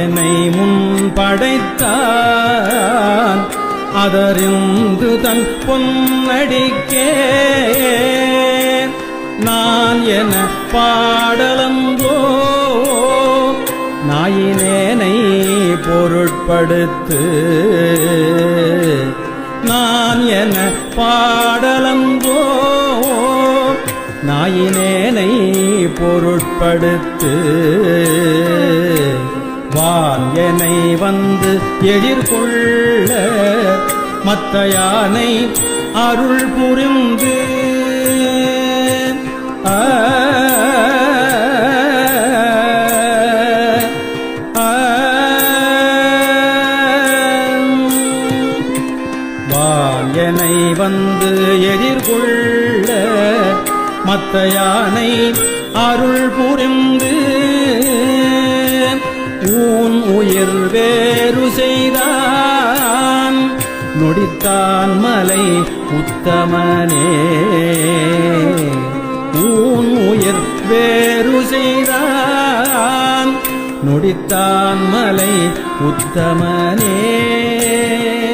என்னை முன் படைத்தான் அதறிந்து தன் பொன்னடிக்கே நான் என பாடலந்தோ நாயினேனை பொருட்படுத்து. நான் என பாடலந்தோ நாயினேனை பொருட்படுத்து. வான் வந்து எதிர்கொள்ள மத்த யானை அருள் புரிந்து. ஆ, ஆ, வந்து எதிர்கொள்ள மத்த யானை அருள் புரிந்து. ஊன் உயிர் வேறு செய்தான். நொடித்தான் மலை உத்தமனே. ஊன் உயிர் வேறு செய்தான். நொடித்தான் மலை உத்தமனே.